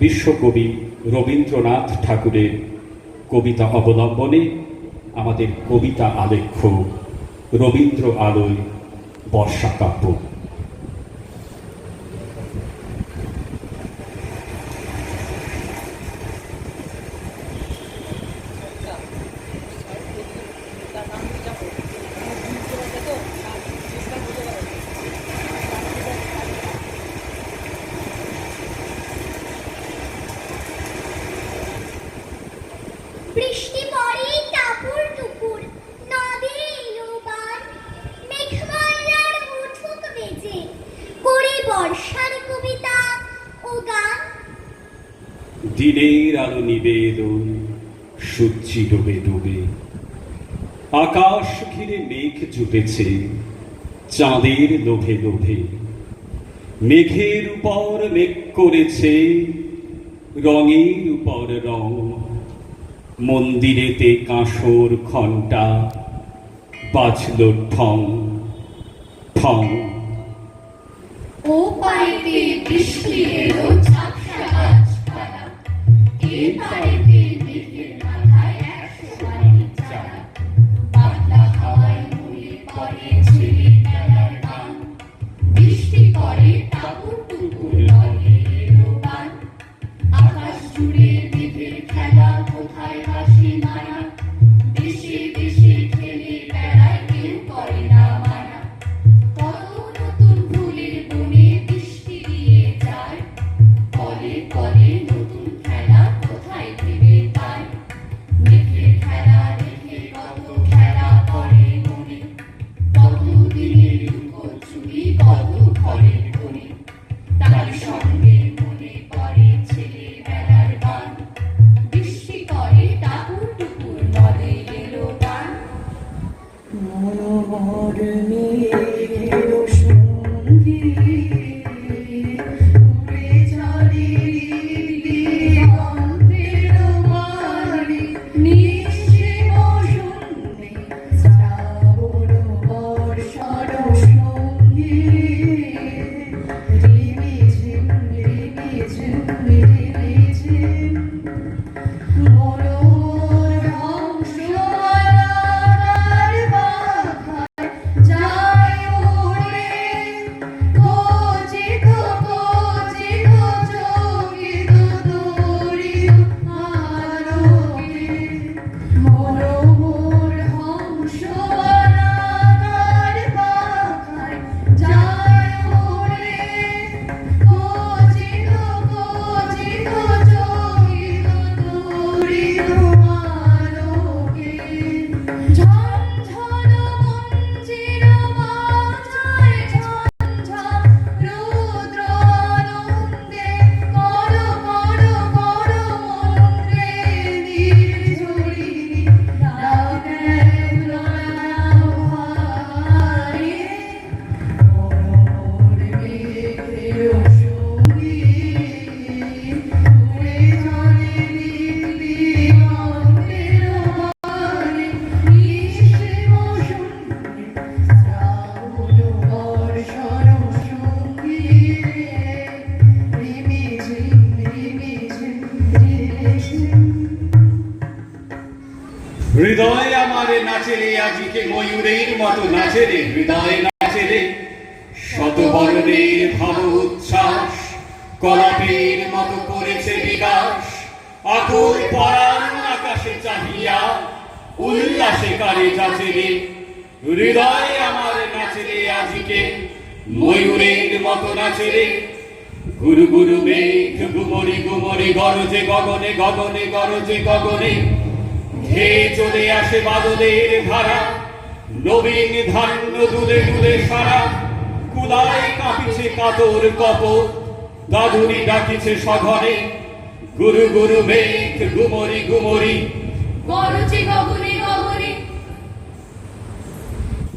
বিশ্বকবি রবীন্দ্রনাথ ঠাকুরের কবিতা অবলম্বনে আমাদের কবিতা আলেখ্য রবীন্দ্র আলোয় বর্ষা কাব্য বৃষ্টি পড়ে টাপুর টুপুর নদে এলো বান মেঘমাল্লার উঠুক বেজে করে বর্ষার কবিতা ও গান দিনের আলো নিবেদন, সূর্যি ডোবে ডোবে। আকাশ ঘিরে মেঘ জুটেছে, চাঁদের লোভে লোভে। মেঘের উপর মেঘ করেছে, রঙের উপর রং। মন্দিরেতে কাঁসর ঘণ্টা বাজল ঠং ঠং ও পাইতে বৃষ্টি এলো say. আজিকে মতো নাচে রে হৃদয় নাচে রে শতবর্ণের ভাব উচ্ছ্বাস, কলাপের মতো করেছে বিকাশ। আকুল পরাণ আকাশে চাহিয়া, উল্লাসে কারে যাচে রে হৃদয় আমার নাচে রে আজিকে, ময়ূরের মতো নাচে রে গুরু গুরু মেঘ গুমরি গুমরি গরজে গগনে গগনে গরজে গগনে ধেয়ে চলে আসে বাদলের ধারা। নবীন ধান্য দুলে দুলে সারা। কুলায় কাঁপিছে কাতর কপর দাদুরি ডাকিছে সঘরে গুরু গুরু মেঘ গুমরি গুমরি। গরুচি গগুরি গগুরি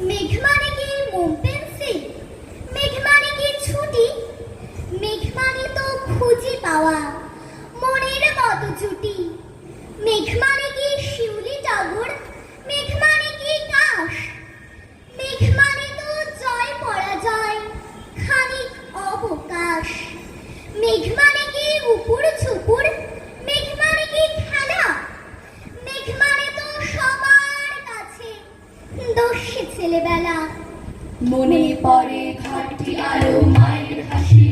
মেঘ মানে কি? মোম ছেলেবেলা। মনে পড়ে ঘাটটি আরও মায়ের হাসি।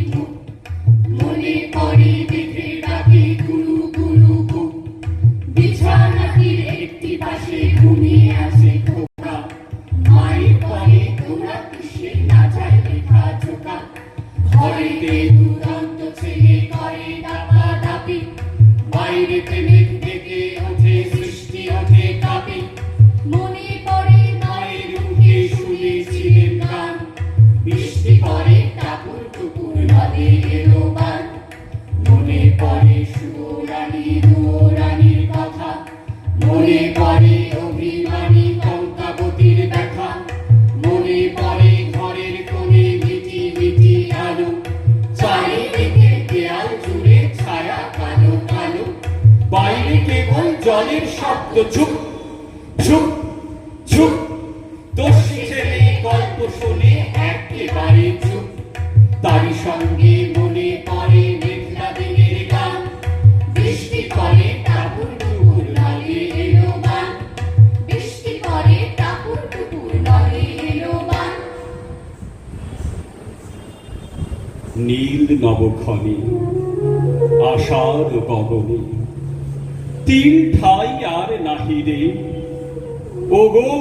শব্দ চুপ চুপ চুপ দস্যি ছেলে গল্প শুনে একেবারে চুপ তারই সঙ্গে মনে পড়ে মেঘলা দিনের গান। বৃষ্টি পরে লাগে এলো বৃষ্টি পরে নদে এলো নীল নবক্ষণে, আষাঢ় গগনে তিল ঠাই আর নাহিরে ওগো,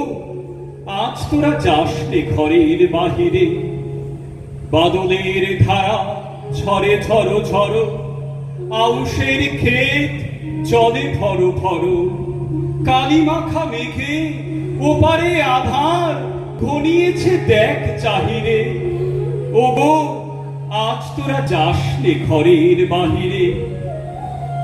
আজ তোরা যাস নে ঘরের বাহিরে। বাদলের ধারা ঝরে ঝরো ঝরো, আউশের ক্ষেত চলে ধরো ধরো কালি মাখা মেঘে ওপারে আধার ঘনিয়েছে দেখ চাহিরে। ওগো, আজ তোরা যাস নে ঘরের বাহিরে।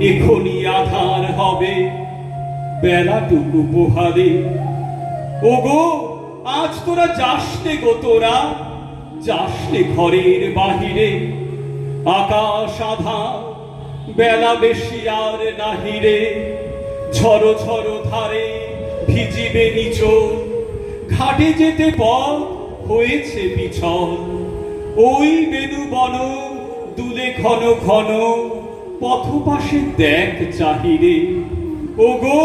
এখনি আধার হবে। বেলাটুকু পোহালে ওগো, আজ তোরা যাসনে গো তোরা। যাসনে ঘরের বাহিরে। আকাশ আধা বেলা বেশি আর নাহিরে ঝড়ো ঝড়ো ধারে ভিজিবে নিচল। ঘাটে যেতে পথ হয়েছে পিছল। ওই বেদু বন, দুলে ঘন ঘন। পথপাশে দেখ চাহিরে। গো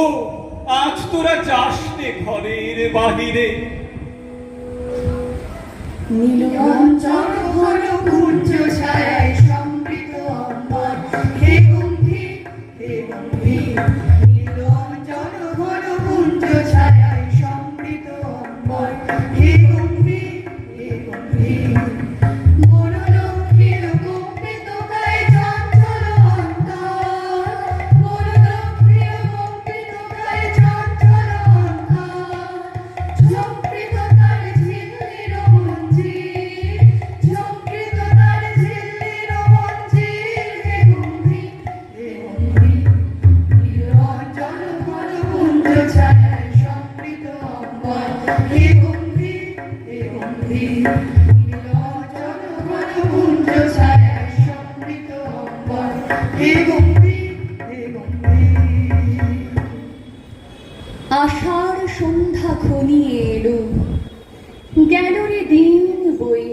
আজ তোরা যাসনে ঘরের বাহিরে। নীলগঞ্জ ঘন ছায়ায় আষাঢ় সন্ধ্যা ঘনিয়ে এলো। গেল রে দিন বই,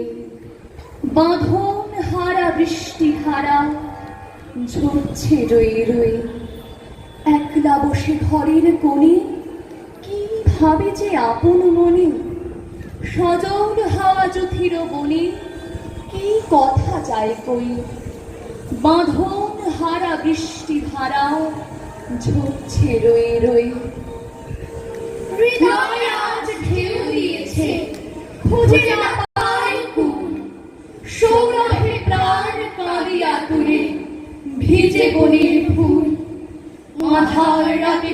বাঁধন হারা, বৃষ্টি হারা, ঝরছে রয়ে রয়ে। একলা বসে ঘরের কোণে কি ভাবে যে আপন মনে? সজল হাওয়া যুথির বনে কি কথা যায় কই? বাঁধন হারা, বৃষ্টি হারা, ঝরছে রয়ে রয়ে। হৃদয় আজ ঢেউ দিয়েছে, খুঁজে না পাই কুল। সৌরভে প্রাণ তুলে ভিজে বনের ফুল। মাথার রাতে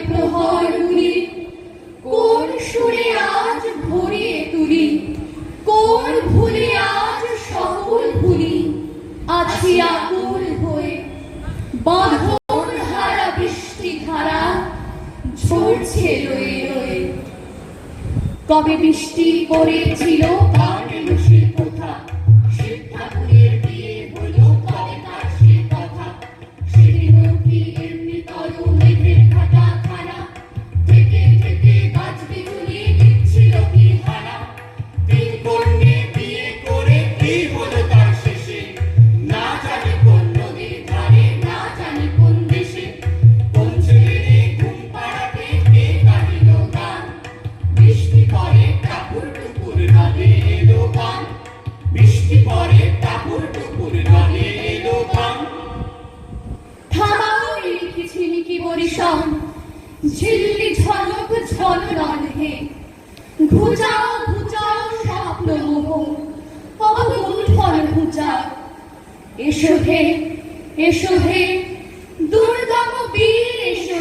কবে বৃষ্টি পড়েছিল। কার ঘুচাও ঘুচাও স্বপ্ন দুর্গম বীর এসো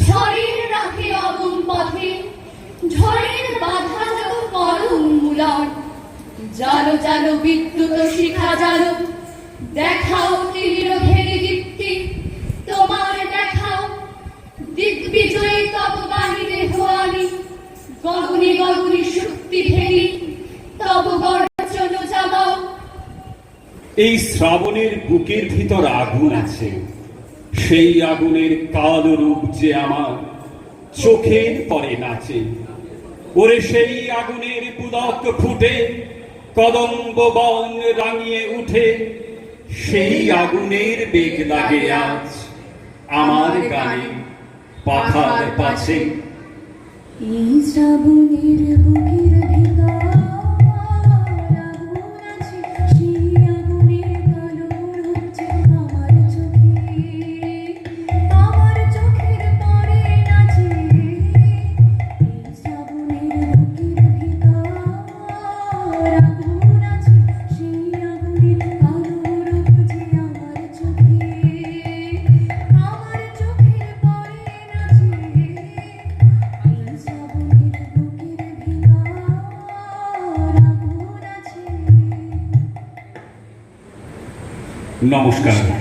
ঝড়ের রাখে অবন পথে, ঝড়ের বাধা যত করো উন্মূলন জালো জালো বিদ্যুৎ শিখা জালো, দেখাও তীরধের দীপ্তি। তোমার দেখাও দিগ্বিজয়ী তব বাহিরে হওয়ানি শক্তি ভেরি তব গর্জন এই শ্রাবণের বুকের ভিতর আগুন আছে। সেই আগুনের কালো রূপ যে আমার, চোখের পরে নাচে। ওরে সেই আগুনের পুলক ফুটে, কদম্ব বন রাঙিয়ে উঠে। সেই আগুনের বেগ লাগে আজ আমার গানে, পাখার পাশে। এই শ্রাবণের বুকের নমস্কার।